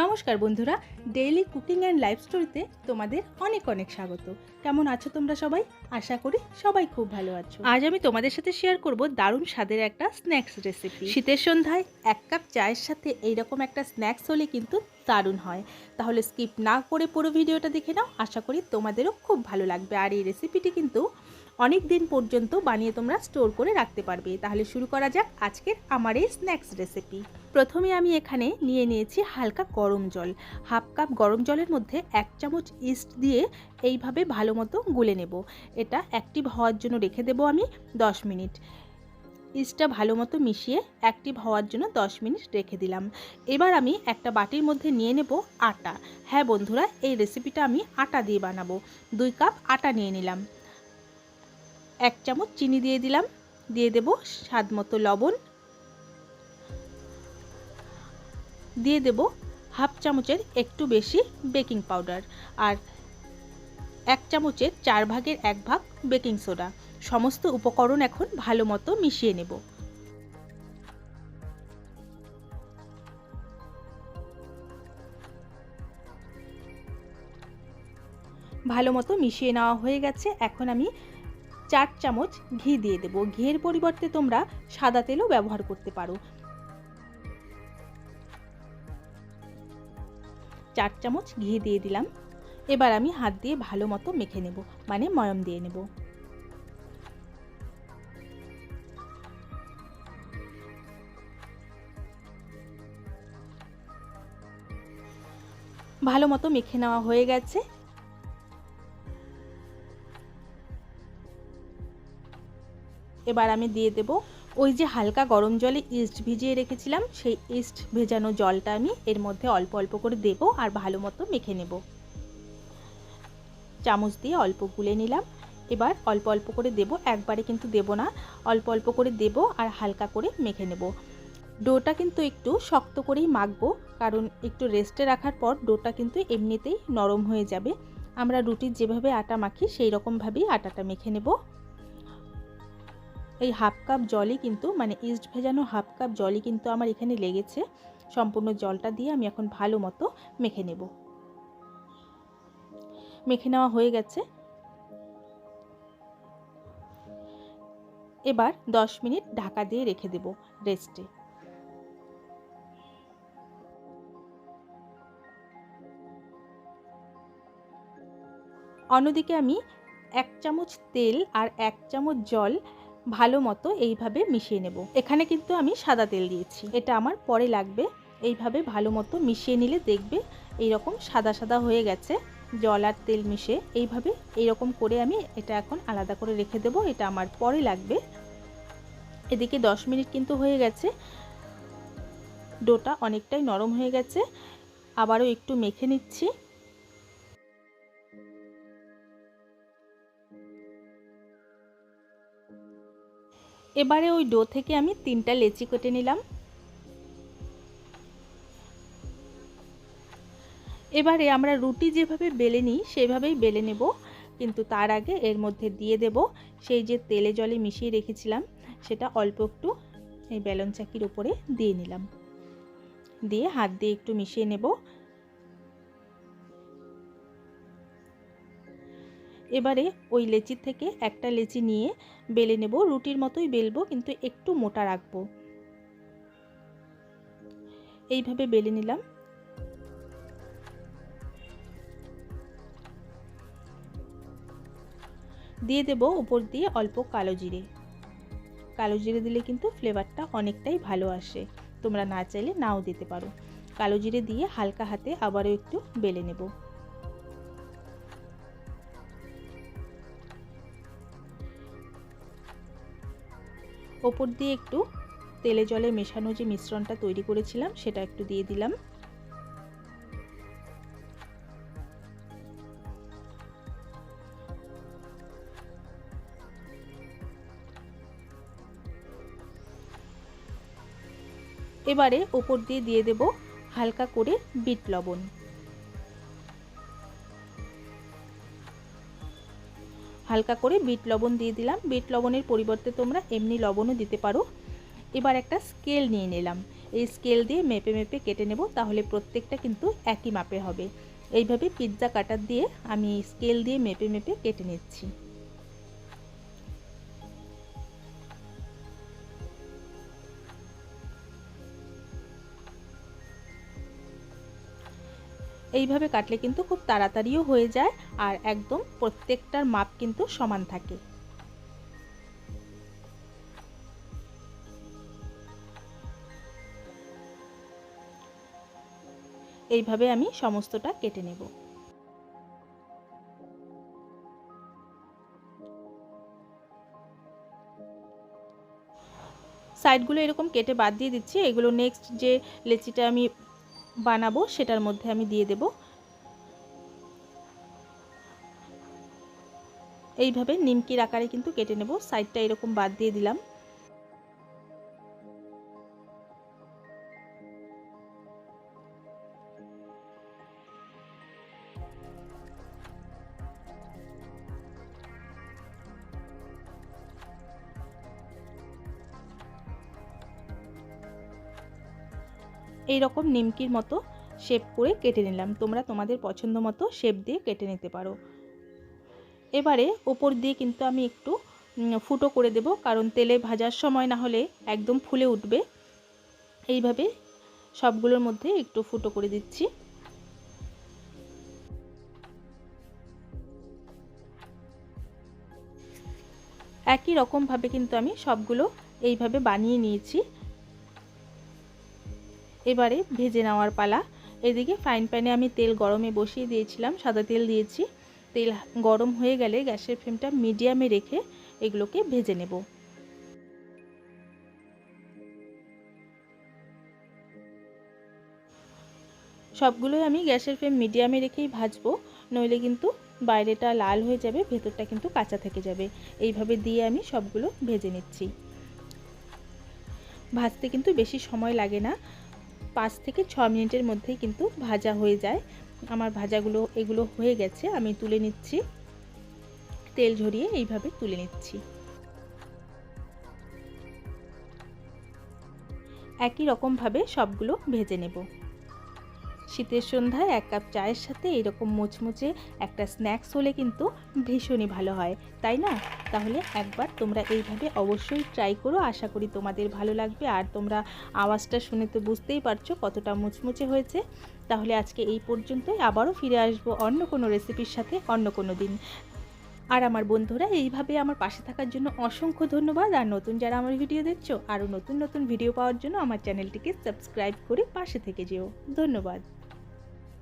নমস্কার বন্ধুরা daily cooking and life স্টোরিতে তোমাদের অনেক অনেক স্বাগত। কেমন আছো তোমরা সবাই? আশা করি সবাই খুব ভালো আছো। আজ আমি তোমাদের সাথে শেয়ার করব দারুণ স্বাদের একটা স্ন্যাক্স রেসিপি শীতের সন্ধ্যায় এক কাপ চায়ের সাথে এইরকম একটা স্ন্যাক্স হলে কিন্তু দারুণ হয়। তাহলে স্কিপ না করে পুরো ভিডিওটা দেখে নাও। আশা করি তোমাদেরও খুব ভালো লাগবে। আর এই রেসিপিটি কিন্তু অনেক দিন পর্যন্ত বানিয়ে তোমরা স্টোর করে রাখতে পারবে। তাহলে শুরু করা যাক আজকের আমার এই স্ন্যাক্স রেসিপি প্রথমে আমি এখানে নিয়ে নিয়েছি হালকা গরম জল। হাফ কাপ গরম জলের মধ্যে এক চামচ ইস্ট দিয়ে এইভাবে ভালো মতো গুলে নেব। এটা অ্যাক্টিভ হওয়ার জন্য রেখে দেবো আমি 10 মিনিট। ইস্টটা ভালো মতো মিশিয়ে অ্যাক্টিভ হওয়ার জন্য 10 মিনিট রেখে দিলাম। এবার আমি একটা বাটির মধ্যে নিয়ে নেব আটা। হ্যাঁ বন্ধুরা, এই রেসিপিটা আমি আটা দিয়ে বানাবো। দুই কাপ আটা নিয়ে নিলাম। এক চামচ চিনি দিয়ে দিলাম। দিয়ে দেব স্বাদ মতো লবণ। দিয়ে দেব হাফ চামচের একটু বেশি বেকিং পাউডার। আর এক চামচের চার ভাগের এক ভাগ বেকিং সোডা। সমস্ত উপকরণ এখন ভালো মতো মিশিয়ে নেব। ভালো মতো মিশিয়ে নেওয়া হয়ে গেছে। এখন আমি চার চামচ ঘি দিয়ে দেবো। ঘিয়ের পরিবর্তে তোমরা সাদা তেলও ব্যবহার করতে পারো। চার চামচ ঘি দিয়ে দিলাম। এবার আমি হাত দিয়ে ভালো মতো মেখে নেব মানে ময়ম দিয়ে নেব। ভালো মতো মেখে নেওয়া হয়ে গেছে। এবার আমি দিয়ে দেব ওই যে হালকা গরম জলে ইস্ট ভিজিয়ে রেখেছিলাম, সেই ইস্ট ভেজানো জলটা আমি এর মধ্যে অল্প অল্প করে দেব আর ভালো মতো মেখে নেব। চামচ দিয়ে অল্প গুলে নিলাম। এবার অল্প অল্প করে দেব, একবারে কিন্তু দেব না, অল্প অল্প করে দেব আর হালকা করে মেখে নেব। ডোটা কিন্তু একটু শক্ত করেই মাখবো, কারণ একটু রেস্টে রাখার পর ডোটা কিন্তু এমনিতেই নরম হয়ে যাবে। আমরা রুটির যেভাবে আটা মাখি, সেই রকমভাবেই আটাটা মেখে নেব। এই হাফ কাপ জলই কিন্তু মানে ইস্ট ভেজানো হাফ কাপ জলই কিন্তু আমার এখানে লেগেছে। সম্পূর্ণ জলটা দিয়ে আমি এখন ভালো মতো মেখে নেব। মেখে নেওয়া হয়ে গেছে। এবার 10 মিনিট ঢাকা দিয়ে রেখে দেব রেস্টে অন্যদিকে আমি এক চামচ তেল আর এক চামচ জল ভালো মতো এইভাবে মিশিয়ে নেব। এখানে কিন্তু আমি সাদা তেল দিয়েছি। এটা আমার পরে লাগবে। এইভাবে ভালো মতো মিশিয়ে নিলে দেখবে এইরকম সাদা সাদা হয়ে গেছে, জল আর তেল মিশে। এইভাবে এইরকম করে আমি এটা এখন আলাদা করে রেখে দেব। এটা আমার পরে লাগবে। এদিকে 10 মিনিট কিন্তু হয়ে গেছে। ডোটা অনেকটাই নরম হয়ে গেছে। আবারও একটু মেখে নিচ্ছি। এবারে ওই ডো থেকে আমি তিনটা লেচি কেটে নিলাম। এবারে আমরা রুটি যেভাবে বেলে নিই, সেভাবেই বেলে নেব। কিন্তু তার আগে এর মধ্যে দিয়ে দেব সেই যে তেলে জলে মিশিয়ে রেখেছিলাম, সেটা অল্প একটু এই বেলন চাকির উপরে দিয়ে নিলাম। দিয়ে হাত দিয়ে একটু মিশিয়ে নেব। এবারে ওই লেচির থেকে একটা লেচি নিয়ে বেলে নেব। রুটির মতোই বেলবো, কিন্তু একটু মোটা রাখব। এইভাবে বেলে নিলাম। দিয়ে দেব উপর দিয়ে অল্প কালো জিরে। কালো জিরে দিলে কিন্তু ফ্লেভারটা অনেকটাই ভালো আসে। তোমরা না চাইলে নাও দিতে পারো। কালো জিরে দিয়ে হালকা হাতে আবারও একটু বেলে নেব। ওপর দিয়ে একটু তেলে জলে মেশানো যে মিশ্রণটা তৈরি করেছিলাম, সেটা একটু দিয়ে দিলাম। এবারে ওপর দিয়ে দিয়ে দেব হালকা করে বিট লবণ। হালকা করে বিট লবণ দিয়ে দিলাম। বিট লবণের পরিবর্তে তোমরা এমনি লবণও দিতে পারো। এবার একটা স্কেল নিয়ে নিলাম। এই স্কেল দিয়ে মেপে মেপে কেটে নেব, তাহলে প্রত্যেকটা কিন্তু একই মাপে হবে। এইভাবে পিৎজা কাটার দিয়ে আমি স্কেল দিয়ে মেপে মেপে কেটে নিচ্ছি। এইভাবে কাটলে কিন্তু খুব তাড়াতাড়িও হয়ে যায় আর একদম প্রত্যেকটার মাপ কিন্তু সমান থাকে। এইভাবে আমি সমস্তটা কেটে নেব। সাইডগুলো এরকম কেটে বাদ দিয়ে দিচ্ছি। এগুলো নেক্সট যে লেচিটা আমি বানাবো, সেটার মধ্যে আমি দিয়ে দেব। এইভাবে নিমকির আকারে কিন্তু কেটে নেব। সাইডটা এরকম বাদ দিয়ে দিলাম। এই রকম নিমকির মতো শেপ করে কেটে নিলাম। তোমরা তোমাদের পছন্দ মতো শেপ দিয়ে কেটে নিতে পারো। এবারে ওপর দিয়ে কিন্তু আমি একটু ফুটো করে দেব, কারণ তেলে ভাজার সময় না হলে একদম ফুলে উঠবে। এইভাবে সবগুলোর মধ্যে একটু ফুটো করে দিচ্ছি। একই রকমভাবে কিন্তু আমি সবগুলো এইভাবে বানিয়ে নিয়েছি। এবারে ভেজে নেওয়ার পালা। এদিকে ফ্রাইং প্যানে আমি তেল গরমে বসিয়ে দিয়েছিলাম, সাদা তেল দিয়েছি। তেল গরম হয়ে গেলে গ্যাসের ফ্লেমটা মিডিয়ামে রেখে এগুলোকে ভেজে নেব। সবগুলোই আমি গ্যাসের ফ্লেম মিডিয়ামে রেখেই ভাজবো, নইলে কিন্তু বাইরেটা লাল হয়ে যাবে, ভেতরটা কিন্তু কাঁচা থেকে যাবে। এইভাবে দিয়ে আমি সবগুলো ভেজে নিচ্ছি। ভাজতে কিন্তু বেশি সময় লাগে না। পাঁচ থেকে ছ মিনিটের মধ্যেই কিন্তু ভাজা হয়ে যায়। আমার ভাজাগুলো, এগুলো হয়ে গেছে, আমি তুলে নিচ্ছি। তেল ঝরিয়ে এইভাবে তুলে নিচ্ছি। একই রকমভাবে সবগুলো ভেজে নেব। শীতের সন্ধ্যায় এক কাপ চায়ের সাথে এরকম মুচমুচে একটা স্ন্যাক্স হলে কিন্তু ভীষণই ভালো হয়, তাই না? তাহলে একবার তোমরা এইভাবে অবশ্যই ট্রাই করো, আশা করি তোমাদের ভালো লাগবে। আর তোমরা আওয়াজটা শুনে তো বুঝতেই পারছ কতটা মুচমুচে হয়েছে। তাহলে আজকে এই পর্যন্তই। আবারও ফিরে আসব অন্য কোনো রেসিপির সাথে অন্য কোনো দিন। আর আমার বন্ধুরা, এইভাবে আমার পাশে থাকার জন্য অসংখ্য ধন্যবাদ। আর নতুন যারা আমার ভিডিও দেখছ, আরও নতুন নতুন ভিডিও পাওয়ার জন্য আমার চ্যানেলটিকে সাবস্ক্রাইব করে পাশে থেকে যেও। ধন্যবাদ।